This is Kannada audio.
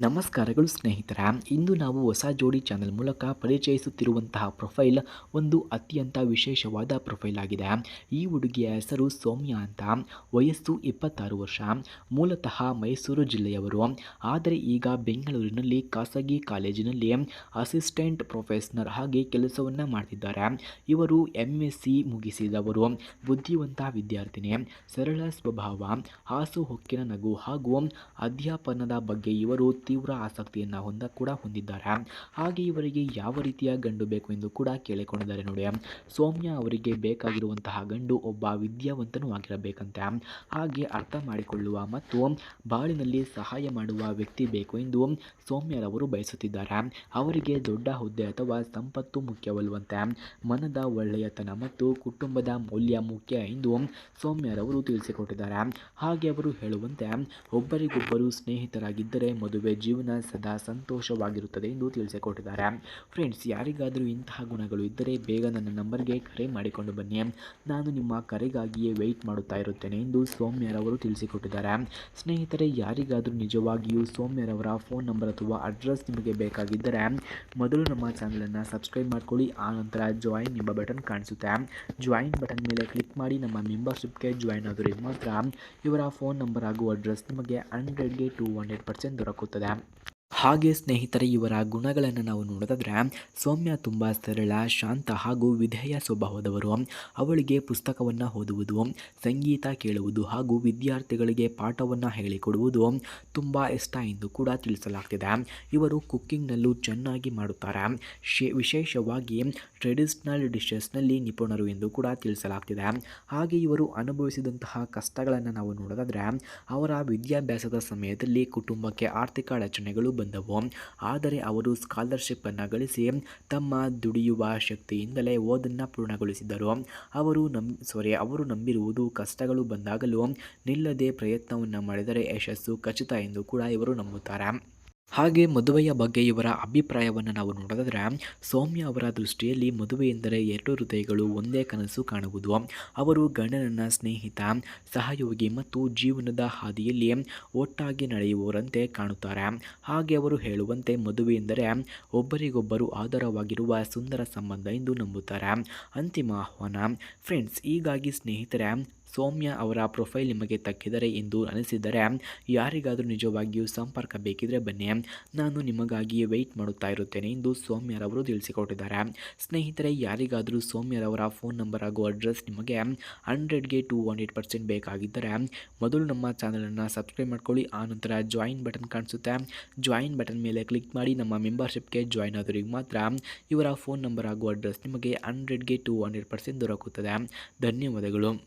ನಮಸ್ಕಾರಗಳು ಸ್ನೇಹಿತರ. ಇಂದು ನಾವು ಹೊಸ ಜೋಡಿ ಚಾನೆಲ್ ಮೂಲಕ ಪರಿಚಯಿಸುತ್ತಿರುವಂತಹ ಪ್ರೊಫೈಲ್ ಒಂದು ಅತ್ಯಂತ ವಿಶೇಷವಾದ ಪ್ರೊಫೈಲ್ ಆಗಿದೆ. ಈ ಹುಡುಗಿಯ ಹೆಸರು ಸೌಮ್ಯ ಅಂತ. ವಯಸ್ಸು ಇಪ್ಪತ್ತಾರು ವರ್ಷ. ಮೂಲತಃ ಮೈಸೂರು ಜಿಲ್ಲೆಯವರು. ಆದರೆ ಈಗ ಬೆಂಗಳೂರಿನಲ್ಲಿ ಖಾಸಗಿ ಕಾಲೇಜಿನಲ್ಲಿ ಅಸಿಸ್ಟೆಂಟ್ ಪ್ರೊಫೆಸರ್ ಹಾಗೆ ಕೆಲಸವನ್ನು ಮಾಡ್ತಿದ್ದಾರೆ. ಇವರು ಎಂ ಎಸ್ ಸಿ ಮುಗಿಸಿದವರು. ಬುದ್ಧಿವಂತ ವಿದ್ಯಾರ್ಥಿನಿ. ಸರಳ ಸ್ವಭಾವ, ಹಾಸು, ಹೊಕ್ಕಿನ ನಗು ಹಾಗೂ ಅಧ್ಯಾಪನದ ಬಗ್ಗೆ ಇವರು ತೀವ್ರ ಆಸಕ್ತಿಯನ್ನು ಹೊಂದ ಕೂಡ ಹೊಂದಿದ್ದಾರೆ. ಹಾಗೆ ಇವರಿಗೆ ಯಾವ ರೀತಿಯ ಗಂಡು ಬೇಕು ಎಂದು ಕೂಡ ಕೇಳಿಕೊಂಡಿದ್ದಾರೆ ನೋಡಿ. ಸೌಮ್ಯ ಅವರಿಗೆ ಬೇಕಾಗಿರುವಂತಹ ಗಂಡು ಒಬ್ಬ ವಿದ್ಯಾವಂತನೂ ಆಗಿರಬೇಕಂತೆ. ಹಾಗೆ ಅರ್ಥ ಮಾಡಿಕೊಳ್ಳುವ ಮತ್ತು ಬಾಳಿನಲ್ಲಿ ಸಹಾಯ ಮಾಡುವ ವ್ಯಕ್ತಿ ಬೇಕು ಎಂದು ಸೌಮ್ಯರವರು ಬಯಸುತ್ತಿದ್ದಾರೆ. ಅವರಿಗೆ ದೊಡ್ಡ ಹುದ್ದೆ ಅಥವಾ ಸಂಪತ್ತು ಮುಖ್ಯವಲ್ಲವಂತೆ. ಮನದ ಒಳ್ಳೆಯತನ ಮತ್ತು ಕುಟುಂಬದ ಮೌಲ್ಯ ಮುಖ್ಯ ಎಂದು ಸೌಮ್ಯರವರು ತಿಳಿಸಿಕೊಟ್ಟಿದ್ದಾರೆ. ಹಾಗೆ ಅವರು ಹೇಳುವಂತೆ, ಒಬ್ಬರಿಗೊಬ್ಬರು ಸ್ನೇಹಿತರಾಗಿದ್ದರೆ ಮದುವೆ ಜೀವನ ಸದಾ ಸಂತೋಷವಾಗಿರುತ್ತದೆ ಎಂದು ತಿಳಿಸಿಕೊಟ್ಟಿದ್ದಾರೆ. ಫ್ರೆಂಡ್ಸ್ ಯಾರಿಗಾದರೂ ಇಂತಹ ಗುಣಗಳು ಇದ್ದರೆ ಬೇಗ ನನ್ನ ನಂಬರ್ಗೆ ಕರೆ ಮಾಡಿಕೊಂಡು ಬನ್ನಿ. ನಾನು ನಿಮ್ಮ ಕರೆಗಾಗಿಯೇ ವೆಯ್ಟ್ ಮಾಡುತ್ತಾ ಇರುತ್ತೇನೆ ಎಂದು ಸೌಮ್ಯರವರು ತಿಳಿಸಿಕೊಟ್ಟಿದ್ದಾರೆ. ಸ್ನೇಹಿತರೆ, ಯಾರಿಗಾದರೂ ನಿಜವಾಗಿಯೂ ಸೌಮ್ಯರವರ ಫೋನ್ ನಂಬರ್ ಅಥವಾ ಅಡ್ರೆಸ್ ನಿಮಗೆ ಬೇಕಾಗಿದ್ದರೆ ಮೊದಲು ನಮ್ಮ ಚಾನಲನ್ನು ಸಬ್ಸ್ಕ್ರೈಬ್ ಮಾಡ್ಕೊಳ್ಳಿ. ನಂತರ ಜಾಯಿನ್ ಎಂಬ ಬಟನ್ ಕಾಣಿಸುತ್ತೆ. ಜಾಯಿನ್ ಬಟನ್ ಮೇಲೆ ಕ್ಲಿಕ್ ಮಾಡಿ ನಮ್ಮ ಮೆಂಬರ್ಶಿಪ್ಗೆ ಜಾಯಿನ್ ಆದರೆ ಮಾತ್ರ ಇವರ ಫೋನ್ ನಂಬರ್ ಹಾಗೂ ಅಡ್ರೆಸ್ ನಿಮಗೆ ಹಂಡ್ರೆಡ್ಗೆ ಟು ಹಂಡ್ರೆಡ್ ಪರ್ಸೆಂಟ್ ದೊರಕುತ್ತದೆ. ครับ ಹಾಗೆ ಸ್ನೇಹಿತರೆ, ಇವರ ಗುಣಗಳನ್ನು ನಾವು ನೋಡೋದಾದರೆ ಸೌಮ್ಯ ತುಂಬ ಸರಳ, ಶಾಂತ ಹಾಗೂ ವಿಧೇಯ ಸ್ವಭಾವದವರು. ಅವಳಿಗೆ ಪುಸ್ತಕವನ್ನು ಓದುವುದು, ಸಂಗೀತ ಕೇಳುವುದು ಹಾಗೂ ವಿದ್ಯಾರ್ಥಿಗಳಿಗೆ ಪಾಠವನ್ನು ಹೇಳಿಕೊಡುವುದು ತುಂಬ ಇಷ್ಟ ಎಂದು ಕೂಡ ತಿಳಿಸಲಾಗ್ತಿದೆ. ಇವರು ಕುಕ್ಕಿಂಗ್ನಲ್ಲೂ ಚೆನ್ನಾಗಿ ಮಾಡುತ್ತಾರೆ. ವಿಶೇಷವಾಗಿ ಟ್ರೆಡಿಷ್ನಲ್ ಡಿಶಸ್ನಲ್ಲಿ ನಿಪುಣರು ಎಂದು ಕೂಡ ತಿಳಿಸಲಾಗ್ತಿದೆ. ಹಾಗೆ ಇವರು ಅನುಭವಿಸಿದಂತಹ ಕಷ್ಟಗಳನ್ನು ನಾವು ನೋಡೋದಾದರೆ ಅವರ ವಿದ್ಯಾಭ್ಯಾಸದ ಸಮಯದಲ್ಲಿ ಕುಟುಂಬಕ್ಕೆ ಆರ್ಥಿಕ ಅಡಚಣೆಗಳು ಬಂದವು. ಆದರೆ ಅವರು ಸ್ಕಾಲರ್ಶಿಪ್ಪನ್ನು ಗಳಿಸಿ ತಮ್ಮ ದುಡಿಯುವ ಶಕ್ತಿಯಿಂದಲೇ ಓದನ್ನು ಪೂರ್ಣಗೊಳಿಸಿದರು. ಅವರು ನಂ ಸಾರಿ ಅವರು ನಂಬಿರುವುದು ಕಷ್ಟಗಳು ಬಂದಾಗಲೂ ನಿಲ್ಲದೆ ಪ್ರಯತ್ನವನ್ನು ಮಾಡಿದರೆ ಯಶಸ್ಸು ಖಚಿತ ಎಂದು ಕೂಡ ಇವರು ನಂಬುತ್ತಾರೆ. ಹಾಗೆ ಮದುವೆಯ ಬಗ್ಗೆ ಇವರ ಅಭಿಪ್ರಾಯವನ್ನು ನಾವು ನೋಡೋದಾದರೆ ಸೌಮ್ಯ ಅವರ ದೃಷ್ಟಿಯಲ್ಲಿ ಮದುವೆ ಎಂದರೆ ಎರಡು ಹೃದಯಗಳು ಒಂದೇ ಕನಸು ಕಾಣುವುದು. ಅವರು ಗಂಡನನ್ನ ಸ್ನೇಹಿತ, ಸಹಯೋಗಿ ಮತ್ತು ಜೀವನದ ಹಾದಿಯಲ್ಲಿ ಒಟ್ಟಾಗಿ ನಡೆಯುವವರಂತೆ ಕಾಣುತ್ತಾರೆ. ಹಾಗೆ ಅವರು ಹೇಳುವಂತೆ ಮದುವೆ ಎಂದರೆ ಒಬ್ಬರಿಗೊಬ್ಬರು ಆಧಾರವಾಗಿರುವ ಸುಂದರ ಸಂಬಂಧ ಎಂದು ನಂಬುತ್ತಾರೆ. ಅಂತಿಮ ಆಹ್ವಾನ, ಫ್ರೆಂಡ್ಸ್, ಹೀಗಾಗಿ ಸ್ನೇಹಿತರೆ ಸೌಮ್ಯ ಅವರ ಪ್ರೊಫೈಲ್ ನಿಮಗೆ ತಕ್ಕಿದರೆ ಎಂದು ಅನಿಸಿದರೆ, ಯಾರಿಗಾದರೂ ನಿಜವಾಗಿಯೂ ಸಂಪರ್ಕ ಬೇಕಿದ್ರೆ ಬನ್ನಿ. ನಾನು ನಿಮಗಾಗಿ ವೆಯ್ಟ್ ಮಾಡುತ್ತಾ ಇರುತ್ತೇನೆ ಎಂದು ಸೌಮ್ಯರವರು ತಿಳಿಸಿಕೊಟ್ಟಿದ್ದಾರೆ. ಸ್ನೇಹಿತರೆ, ಯಾರಿಗಾದರೂ ಸೌಮ್ಯರವರ ಫೋನ್ ನಂಬರ್ ಹಾಗೂ ಅಡ್ರೆಸ್ ನಿಮಗೆ ಹಂಡ್ರೆಡ್ಗೆ ಟು ಹಂಡ್ರೆಡ್ ಪರ್ಸೆಂಟ್ ಬೇಕಾಗಿದ್ದರೆ, ಮೊದಲು ನಮ್ಮ ಚಾನಲನ್ನು ಸಬ್ಸ್ಕ್ರೈಬ್ ಮಾಡ್ಕೊಳ್ಳಿ ಆನಂತರ ಜಾಯಿನ್ ಬಟನ್ ಕಾಣಿಸುತ್ತೆ. ಜಾಯಿನ್ ಬಟನ್ ಮೇಲೆ ಕ್ಲಿಕ್ ಮಾಡಿ, ನಮ್ಮ ಮೆಂಬರ್ಶಿಪ್ಗೆ ಜಾಯಿನ್ ಆದವರಿಗೆ ಮಾತ್ರ ಇವರ ಫೋನ್ ನಂಬರ್ ಹಾಗೂ ಅಡ್ರೆಸ್ ನಿಮಗೆ ಹಂಡ್ರೆಡ್ಗೆ ಟು ಹಂಡ್ರೆಡ್ ಪರ್ಸೆಂಟ್ ದೊರಕುತ್ತದೆ. ಧನ್ಯವಾದಗಳು.